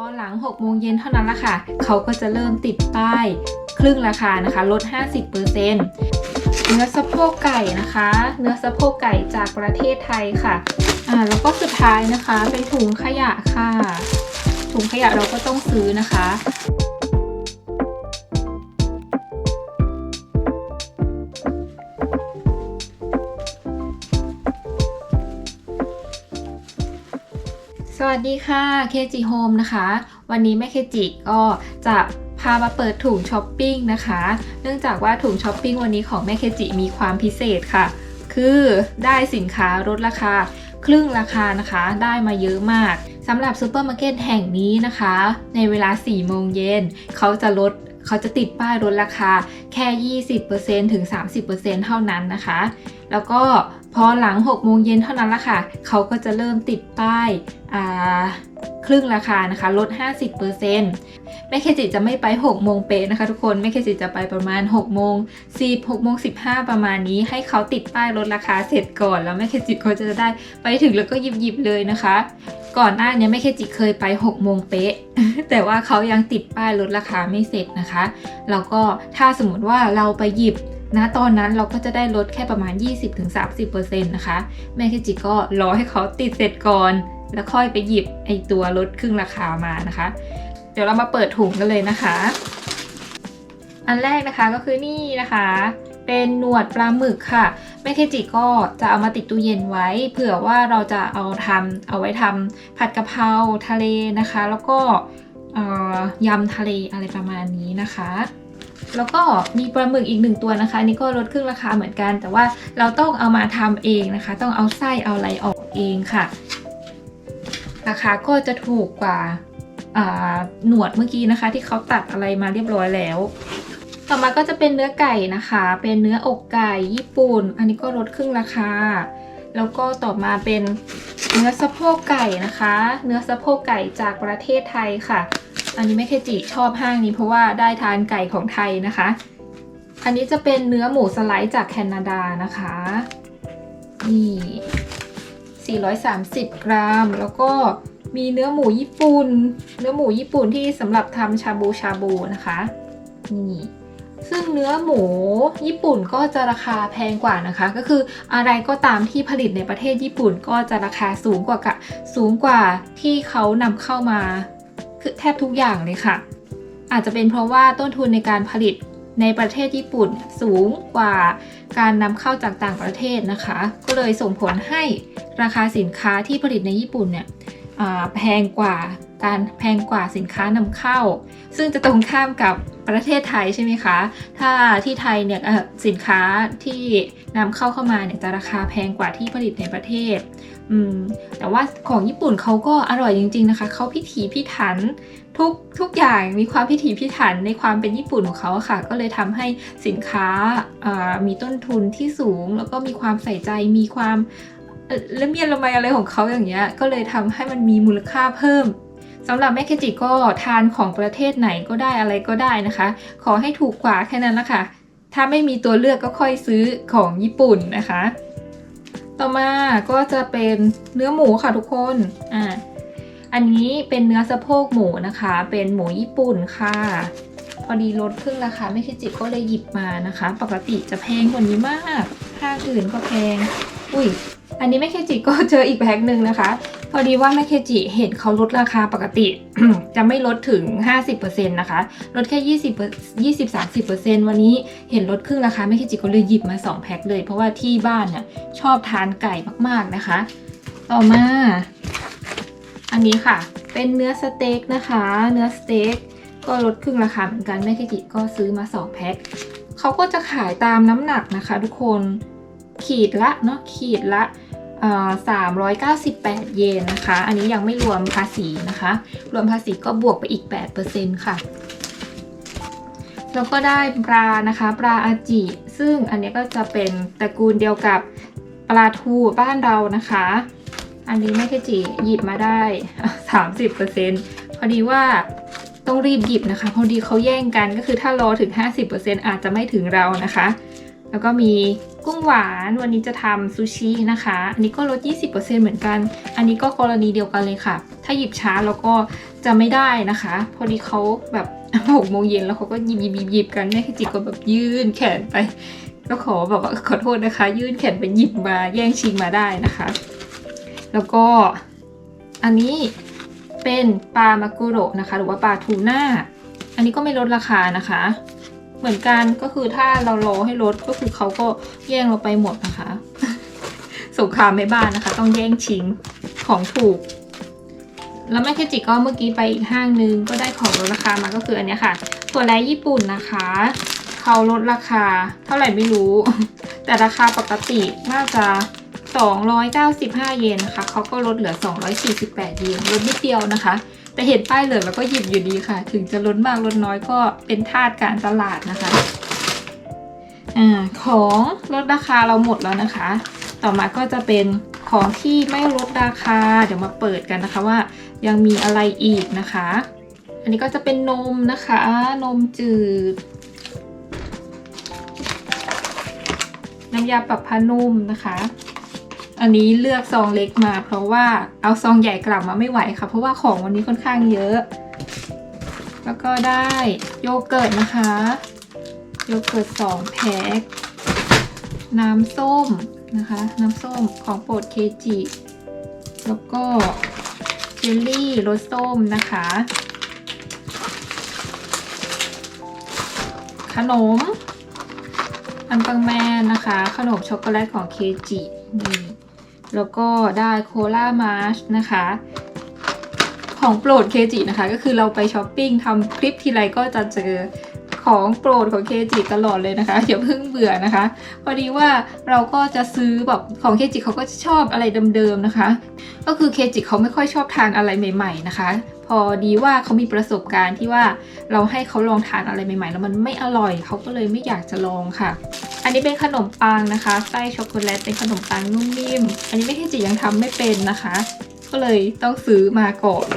พอหลัง 6 โมงเย็นเท่านั้นละค่ะ เขาก็จะเริ่มติดป้าย ครึ่งราคานะคะ ลด 50%เนื้อสะโพกไก่นะคะ เนื้อสะโพกไก่จากประเทศไทยค่ะ อ่า แล้วก็สุดท้ายนะคะ เป็นถุงขยะค่ะ ถุงขยะเราก็ต้องซื้อนะคะ วัสดีค่ะเคจิโฮมนะคะ วันนี้แม่เคจิก็จะพามาเปิดถุงช้อปปิ้งนะคะ เนื่องจากว่าถุงช้อปปิ้งวันนี้ของแม่เคจิมีความพิเศษค่ะ คือได้สินค้าลดราคา ครึ่งราคานะคะได้มาเยอะมากสำหรับซูเปอร์มาร์เก็ตแห่งนี้นะคะ ในเวลา 4 โมงเย็นเขาจะลดเขาจะติดป้ายลดราคาแค่ 20%ถึง 30%เท่านั้นนะคะ แล้วก็ พอหลัง6โมงเย็นเท่านั้นละค่ะ เขาก็จะเริ่มติดป้ายาครึ่งราคานะคะ ลด 50%แม่เคจิจะไม่ไป 6 โมงเป๊ะนะคะทุกคนแม่เคจิจะไปประมาณ 6 โมง 10 6โมง 15 ประมาณนี้ ให้เขาติดป้ายลดราคาเสร็จก่อน แล้วแม่เคจิก็จะได้ไปถึงแล้วก็หยิบหยิบเลยนะคะ ก่อนหน้านี้แม่เคจิเคยไป 6 โมงเป๊ะ แต่ว่าเขายังติดป้ายลดราคาไม่เสร็จนะคะ แล้วก็ถ้าสมมติว่าเราไปหยิบ นะตอนนั้นเราก็จะได้ลดแค่ประมาณ 20-30%นะคะ แม่เคจิก็รอให้เขาติดเสร็จก่อน แล้วค่อยไปหยิบไอตัวลดครึ่งราคามานะคะ เดี๋ยวเรามาเปิดถุงกันเลยนะคะ อันแรกนะคะก็คือนี่นะคะเป็นหนวดปลาหมึกค่ะแม่เคจิก็จะเอามาติดตู้เย็นไว้ เผื่อว่าเราจะเอาทำเอาไว้ทำผัดกะเพราทะเลนะคะ แล้วก็ยำทะเลอะไรประมาณนี้นะคะ แล้วก็มีปลาหมึกอีกหนึ่งตัวนะคะอันนี่ก็ลดครึ่งราคาเหมือนกัน แต่ว่าเราต้องเอามาทำเองนะคะ ต้องเอาไส้เอาอะไรออกเองค่ะ ราคาก็จะถูกกว่าหนวดเมื่อกี้นะคะ ที่เขาตัดอะไรมาเรียบร้อยแล้ว ต่อมาก็จะเป็นเนื้อไก่นะคะ เป็นเนื้ออกไก่ญี่ปุ่น อันนี้ก็ลดครึ่งราคา แล้วก็ต่อมาเป็นเนื้อสะโพกไก่นะคะ เนื้อสะโพกไก่จากประเทศไทยค่ะ อันนี้แม่เคจิชอบห้างนี้เพราะว่าได้ทานไก่ของไทยนะคะ อันนี้จะเป็นเนื้อหมูสไลด์จากแคนาดานะคะ นี่ 430 กรัม แล้วก็มีเนื้อหมูญี่ปุ่น เนื้อหมูญี่ปุ่นที่สำหรับทำชาบูชาบูนะคะ นี่ซึ่งเนื้อหมูญี่ปุ่นก็จะราคาแพงกว่านะคะ ก็คืออะไรก็ตามที่ผลิตในประเทศญี่ปุ่นก็จะราคาสูงกว่ากะสูงกว่าที่เขานำเข้ามา คือแทบทุกอย่างเลยค่ะ อาจจะเป็นเพราะว่าต้นทุนในการผลิตในประเทศญี่ปุ่นสูงกว่าการนำเข้าจากต่างประเทศนะคะ ก็เลยส่งผลให้ราคาสินค้าที่ผลิตในญี่ปุ่นเนี่ยแพงกว่าการแพงกว่าสินค้านำเข้า ซึ่งจะตรงข้ามกับประเทศไทยใช่ไหมคะ ถ้าที่ไทยเนี่ยสินค้าที่ นำเข้าเข้ามาเนี่ยจะราคาแพงกว่าที่ผลิตในประเทศ อืม แต่ว่าของญี่ปุ่นเขาก็อร่อยจริง ๆ นะคะ เขาพิถีพิถันทุกทุกอย่างมีความพิถีพิถันในความเป็นญี่ปุ่นของเขาค่ะ ก็เลยทำให้สินค้าามีต้นทุนที่สูง แล้วก็มีความใส่ใจมีความเละเมียดละไมอะไรของเขาอย่างเงี้ย ก็เลยทำให้มันมีมูลค่าเพิ่มสำหรับแม่เคจิก็ทานของประเทศไหนก็ได้อะไรก็ได้นะคะ ขอให้ถูกกว่าแค่นั้นละค่ะ ถ้าไม่มีตัวเลือกก็ค่อยซื้อของญี่ปุ่นนะคะ ต่อมาก็จะเป็นเนื้อหมูค่ะทุกคนอ่าอันนี้เป็นเนื้อสะโพกหมูนะคะ เป็นหมูญี่ปุ่นค่ะ พอดีลดครึ่งราคาไม่คิจิก็เลยหยิบมานะคะ ปกติจะแพงกว่านี้มากห้างอื่นก็แพง อุ้ยอันนี้แม่เคจิก็เจออีกแพ็คหนึ่งนะคะ อดีว่าแม่เคจิเห็นเขาลดราคาปกติ จะไม่ลดถึง 50%นะคะ ลดแค่ 20 20 30 วันนี้เห็นลดครึ่งราคาแม่เคจิก็เลยหยิบมา 2 แพ็คเลย เพราะว่าที่บ้านเนี่ยชอบทานไก่มากๆนะคะ ต่อมา อันนี้ค่ะ เป็นเนื้อสเต็กนะคะ เนื้อสเต็กก็ลดครึ่งราคาเหมือนกันแม่เคจิก็ซื้อมา 2 แพ็คเขาก็จะขายตามน้ำหนักนะคะ ทุกคนขีดละเนาะขีดละ สามร้อยเก้าสิบแปดเยนนะคะ อันนี้ยังไม่รวมภาษีนะคะ รวมภาษีก็บวกไปอีก8%ค่ะ แล้วก็ได้ปลานะคะ ปลาอาจิ ซึ่งอันนี้ก็จะเป็นตระกูลเดียวกับปลาทูบ้านเรานะคะ อันนี้แม่เคจิหยิบมาได้30%พอดีว่าต้องรีบหยิบนะคะ พอดีเขาแย่งกันก็คือถ้ารอถึง 50%อาจจะไม่ถึงเรานะคะ แล้วก็มีกุ้งหวานวันนี้จะทำซูชินะคะ อันนี้ก็ลด 20%เหมือนกัน อันนี้ก็กรณีเดียวกันเลยค่ะ ถ้าหยิบช้าแล้วก็จะไม่ได้นะคะ พอดีเขาแบบหกโมงเย็นแล้วเขาก็หยิบหยิบหยิบหยิบกันแม่คิจิก็แบบยื่นแขนไป ก็ขอแบบว่าขอโทษนะคะ ยื่นแขนไปหยิบมาแย่งชิงมาได้นะคะ แล้วก็อันนี้เป็นปลามากุโระนะคะ หรือว่าปลาทูน่า อันนี้ก็ไม่ลดราคานะคะ เหมือนกันก็คือถ้าเรารอให้ลดก็คือเขาก็แย่งเราไปหมดนะคะ สงครามไม่บ้านนะคะ ต้องแย่งชิงของถูก แล้วแม่เคจิก็เมื่อกี้ไปอีกห้างนึงก็ได้ของลดราคามาก็คืออันนี้ค่ะถั่วแรญี่ปุ่นนะคะเขาลดราคาเท่าไหร่ไม่รู้ แต่ราคาปกติน่าจะ 295 เยนนะคะเขาก็ลดเหลือ 248 เยนลดนิดเดียวนะคะ แต่เห็นป้ายเหลืองแล้วก็หยิบอยู่ดีค่ะ ถึงจะลดมากลดน้อยก็เป็นทาสการตลาดนะคะอ่าของลดราคาเราหมดแล้วนะคะ ต่อมาก็จะเป็นของที่ไม่ลดราคา เดี๋ยวมาเปิดกันนะคะว่ายังมีอะไรอีกนะคะ อันนี้ก็จะเป็นนมนะคะ นมจืด น้ำยาปรับผ้านุ่มนะคะ อันนี้เลือกซองเล็กมา เพราะว่าเอาซองใหญ่กลับมาไม่ไหวค่ะ เพราะว่าของวันนี้ค่อนข้างเยอะ แล้วก็ได้โยเกิร์ตนะคะ โยเกิร์ตสองแพ็ค น้ำส้มนะคะ น้ำส้มของโปรดเคจิ แล้วก็เจลลี่รสส้มนะคะ ขนมอันปังแมนนะคะ ขนมช็อกโกแลตของเคจินี่ แล้วก็ได้โคลามาร์ชนะคะ ของโปรดเคจินะคะ ก็คือเราไปช้อปปิ้งทำคลิปทีไรก็จะเจอ ของโปรดของเคจิตลอดเลยนะคะอย่าเพิ่งเบื่อนะคะ พอดีว่าเราก็จะซื้อแบบของเคจิเขาก็ชอบอะไรเดิมๆนะคะ ก็คือเคจิเขาไม่ค่อยชอบทานอะไรใหม่ ๆ นะคะ พอดีว่าเขามีประสบการณ์ที่ว่าเราให้เขาลองทานอะไรใหม่ๆ แล้วมันไม่อร่อยเขาก็เลยไม่อยากจะลองค่ะ อันนี้เป็นขนมปังนะคะไส้ช็อกโกแลตเป็นขนมปังนุ่มนิ่มอันนี้ไม่เคจิยังทำไม่เป็นนะคะ ก็เลยต้องซื้อมาก่อน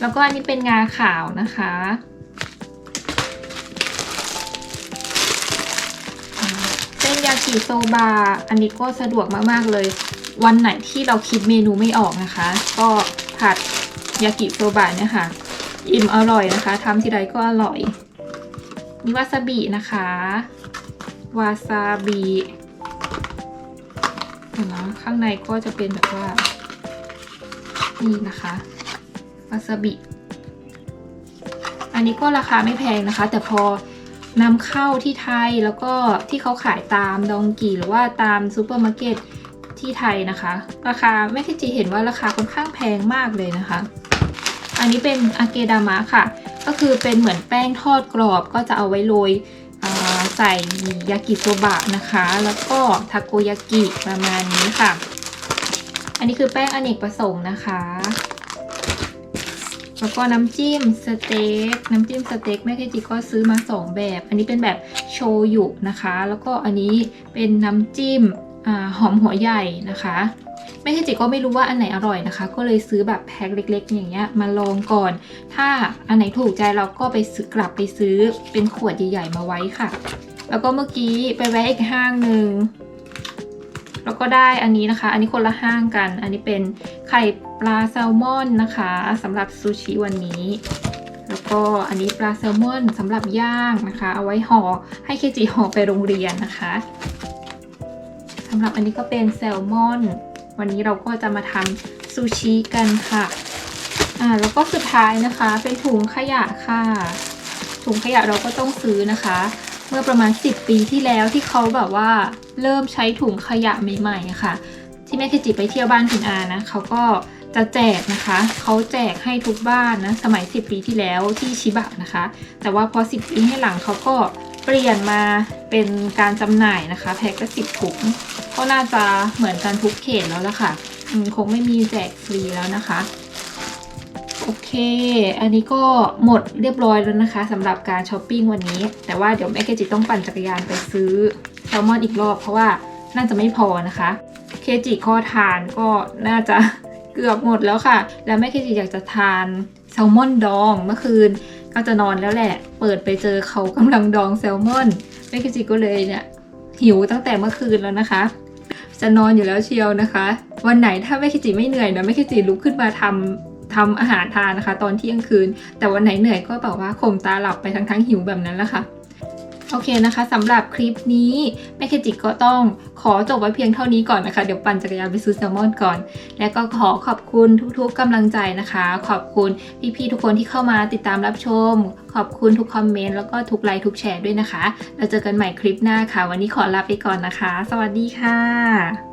แล้วก็อันนี้เป็นงาขาวนะคะ กิโซบะอันนี้ก็สะดวกมากๆเลย วันไหนที่เราคิดเมนูไม่ออกนะคะ ก็ผัดยากิโซบะเนี่ยค่ะ อิ่มอร่อยนะคะทำทีไรก็อร่อยนี่วาซาบินะคะ วาซาบิเห็นไหมข้างในก็จะเป็นแบบว่า นี่นะคะ วาซาบิ อันนี้ก็ราคาไม่แพงนะคะ แต่พอ นำเข้าที่ไทยแล้วก็ที่เขาขายตามดองกีหรือว่าตามซูเปอร์มาร์เก็ตที่ไทยนะคะ ราคาแม่คิจิเห็นว่าราคาค่อนข้างแพงมากเลยนะคะ อันนี้เป็นอาเกดามะค่ะ ก็คือเป็นเหมือนแป้งทอดกรอบก็จะเอาไว้โรยใส่ยากิโซบะนะคะ แล้วก็ทาโกยากิประมาณนี้ค่ะ อันนี้คือแป้งอเนกประสงค์นะคะ แล้วก็น้ำจิ้มสเต็กน้ำจิ้มสเต็กแม่เคจิก็ซื้อมาสองแบบ อันนี้เป็นแบบโชยุนะคะ แล้วก็อันนี้เป็นน้ำจิ้มอหอมหัวใหญ่นะคะแม่เคจิก็ไม่รู้ว่าอันไหนอร่อยนะคะ ก็เลยซื้อแบบแพ็คเล็ก ๆ อย่างเงี้ยมาลองก่อน ถ้าอันไหนถูกใจเราก็ไปซื้อกลับไปซื้อเป็นขวดใหญ่ๆมาไว้ค่ะ แล้วก็เมื่อกี้ไปแวะอีกห้างหนึ่ง แล้วก็ได้อันนี้นะคะ อันนี้คนละห้างกัน อันนี้เป็นไข่ปลาแซลมอนนะคะสำหรับซูชิวันนี้ แล้วก็อันนี้ปลาแซลมอนสำหรับย่างนะคะ เอาไว้ห่อให้เคจิห่อไปโรงเรียนนะคะสำหรับอันนี้ก็เป็นแซลมอน วันนี้เราก็จะมาทำซูชิกันค่ะอ่าแล้วก็สุดท้ายนะคะเป็นถุงขยะค่ะ ถุงขยะเราก็ต้องซื้อนะคะ เมื่อประมาณ 10 ปีที่แล้วที่เขาแบบว่าเริ่มใช้ถุงขยะใหม่ๆอะค่ะ ที่แม่เคจิไปเที่ยวบ้านคุณอานะเขาก็จะแจกนะคะเขาแจกให้ทุกบ้านนะสมัย 10 ปีที่แล้วที่ชิบะนะคะ แต่ว่าพอ 10 ปีให้หลังเขาก็เปลี่ยนมาเป็นการจำหน่ายนะคะ แพ็คละสิบถุงก็น่าจะเหมือนกันทุกเขตแล้วละค่ะคงไม่มีแจกฟรีแล้วนะคะ โอเค อันนี้ก็หมดเรียบร้อยแล้วนะคะสำหรับการช้อปปิ้งวันนี้ แต่ว่าเดี๋ยวแม่เคจิต้องปั่นจักรยานไปซื้อแซลมอนอีกรอบ เพราะว่าน่าจะไม่พอนะคะ เคจิข้อทานก็น่าจะเกือบหมดแล้วค่ะ แล้วแม่เคจิอยากจะทานแซลมอนดองเมื่อคืนก็จะนอนแล้วแหละ เปิดไปเจอเขากำลังดองแซลมอนแม่เคจิก็เลยเนี่ยหิวตั้งแต่เมื่อคืนแล้วนะคะจะนอนอยู่แล้วเชียวนะคะ วันไหนถ้าแม่คิจิไม่เหนื่อยนะแม่คิจิลุกขึ้นมาทำ ทำอาหารทานนะคะ ตอนเที่ยงคืน แต่วันไหนเหนื่อยก็แบบว่าข่มตาหลับไปทั้งทั้งๆหิวแบบนั้นแหละค่ะโอเคนะคะสำหรับคลิปนี้แม่เคจิก็ต้องขอจบไว้เพียงเท่านี้ก่อนนะคะ เดี๋ยวปั่นจักรยานไปซื้อแซลมอนก่อน แล้วก็ขอขอบคุณทุกๆกำลังใจนะคะ ขอบคุณพี่ๆทุกคนที่เข้ามาติดตามรับชม ขอบคุณทุกคอมเมนต์แล้วก็ทุกไลค์ทุกแชร์ด้วยนะคะแล้วเจอกันใหม่คลิปหน้าค่ะ วันนี้ขอลาไปก่อนนะคะ สวัสดีค่ะ